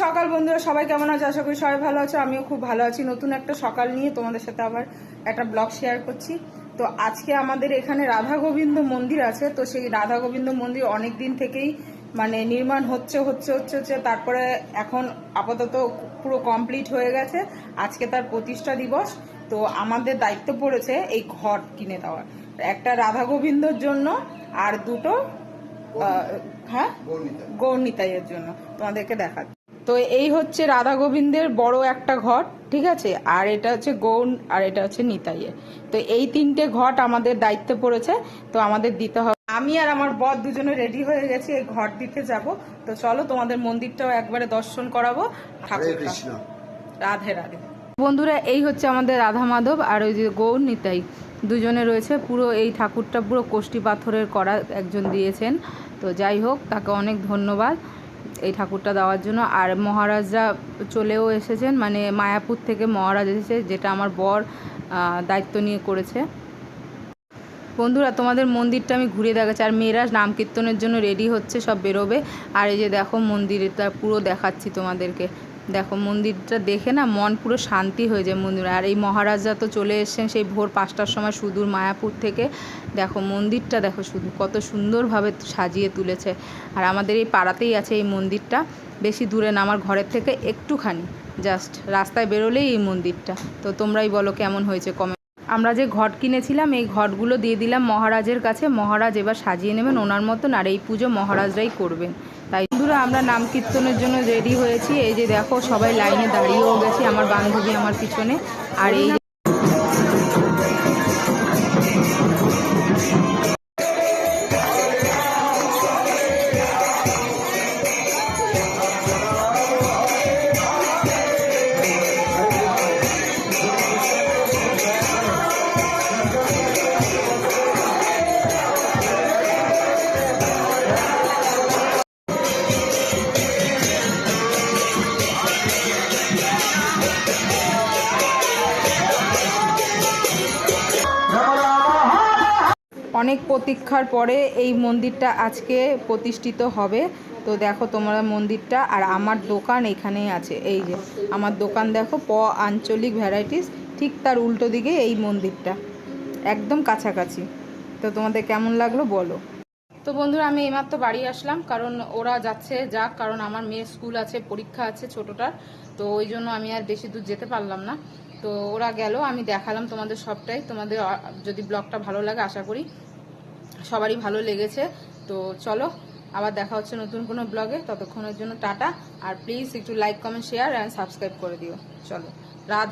সকাল বন্ধুরা সবাই কেমন আছে? আশা করি সবাই ভালো আছে। আমিও খুব ভালো আছি। নতুন একটা সকাল নিয়ে তোমাদের সাথে আবার একটা ব্লগ শেয়ার করছি। তো আজকে আমাদের এখানে রাধা গোবিন্দ মন্দির আছে। তো সেই রাধা গোবিন্দ মন্দির অনেক দিন থেকেই মানে নির্মাণ হচ্ছে হচ্ছে হচ্ছে হচ্ছে। তারপরে এখন আপাতত পুরো কমপ্লিট হয়ে গেছে। আজকে তার প্রতিষ্ঠা দিবস। তো আমাদের দায়িত্ব পড়েছে এই ঘর কিনে দেওয়ার। একটা রাধা গোবিন্দর জন্য আর দুটো হ্যাঁ? গৌরনিতাইয়ের জন্য। তোমাদেরকে দেখাচ্ছি। তো এই হচ্ছে রাধা গোবিন্দের বড় একটা ঘট ঠিক আছে? আর এটা হচ্ছে গৌণ আর এটা হচ্ছে নিতাইয়ের। তো এই তিনটে ঘট আমাদের দায়িত্বে পড়েছে তো আমাদের দিতে হবে। আমি আর আমার বর দুজনে রেডি হয়ে গেছি এই ঘট দিতে যাব। তো চলো তোমাদের মন্দিরটাও একবারে দর্শন করাবো ঠাকুর রাধে রাধে। বন্ধুরা এই হচ্ছে আমাদের রাধা মাধব আর ওই যে গৌর নিতাই। দুজনে রয়েছে পুরো এই ঠাকুরটা পুরো কোষ্টি পাথরের করা একজন দিয়েছেন। তো যাই হোক তাকে অনেক ধন্যবাদ। এই ঠাকুরটা দেওয়ার জন্য। আর মহারাজরা চলেও এসেছেন মানে মায়াপুর থেকে মহারাজ এসেছে, যেটা আমার বর দায়িত্ব নিয়ে করেছে। বন্ধুরা, তোমাদের মন্দিরটা আমি ঘুরে দেখাচ্ছি। আর মেয়েরা নাম কীর্তনের জন্য রেডি হচ্ছে, সব বেরোবে। আর এই যে দেখো মন্দিরটা পুরো দেখাচ্ছি তোমাদেরকে। দেখো, মন্দিরটা দেখে না মন পুরো শান্তি হয়ে যায় মন্দিরে। আর এই মহারাজরা তো চলে এসছেন সেই ভোর পাঁচটার সময় সুদূর মায়াপুর থেকে। দেখো, মন্দিরটা দেখো শুধু, কত সুন্দরভাবে সাজিয়ে তুলেছে। আর আমাদের এই পাড়াতেই আছে এই মন্দিরটা। বেশি দূরে না, আমার ঘরের থেকে একটুখানি। জাস্ট রাস্তায় বেরোলেই এই মন্দিরটা। তো তোমরাই বলো কেমন হয়েছে কমে? আমরা যে ঘট কিনেছিলাম, এই ঘটগুলো দিয়ে দিলাম মহারাজের কাছে। মহারাজ এবার সাজিয়ে নেবেন ওনার মতন, আর এই পুজো মহারাজরাই করবেন। তাই বন্ধুরা, আমরা নাম কীর্তনের জন্য রেডি হয়েছি। এই যে দেখো, সবাই লাইনে দাঁড়িয়েও গেছি, আমার বান্ধবী আমার পিছনে। আর এই অনেক প্রতীক্ষার পরে এই মন্দিরটা আজকে প্রতিষ্ঠিত হবে। তো দেখো তোমরা মন্দিরটা আর আমার দোকান এখানেই আছে। এই যে, আমার দোকান দেখো, প আঞ্চলিক ভ্যারাইটিস ঠিক তার উল্টো দিকে এই মন্দিরটা। একদম কাছাকাছি। তো তোমাদের কেমন লাগল বলো। তো বন্ধুরা, আমি এইমাত্র বাড়ি আসলাম, কারণ ওরা যাচ্ছে, যাক, কারণ আমার মেয়ের স্কুল আছে, পরীক্ষা আছে ছোটোটার। তো ওই জন্য আমি আর বেশি দূর যেতে পারলাম না। তো ওরা গেল, আমি দেখালাম তোমাদের সবটাই। তোমাদের যদি ব্লগটা ভালো লাগে, আশা করি সবারই ভালো লেগেছে। তো চলো, আবার দেখা হচ্ছে নতুন কোনো ব্লগে। ততক্ষণের জন্য টাটা। আর প্লিজ একটু like comment share and subscribe করে দিও। চলো রাত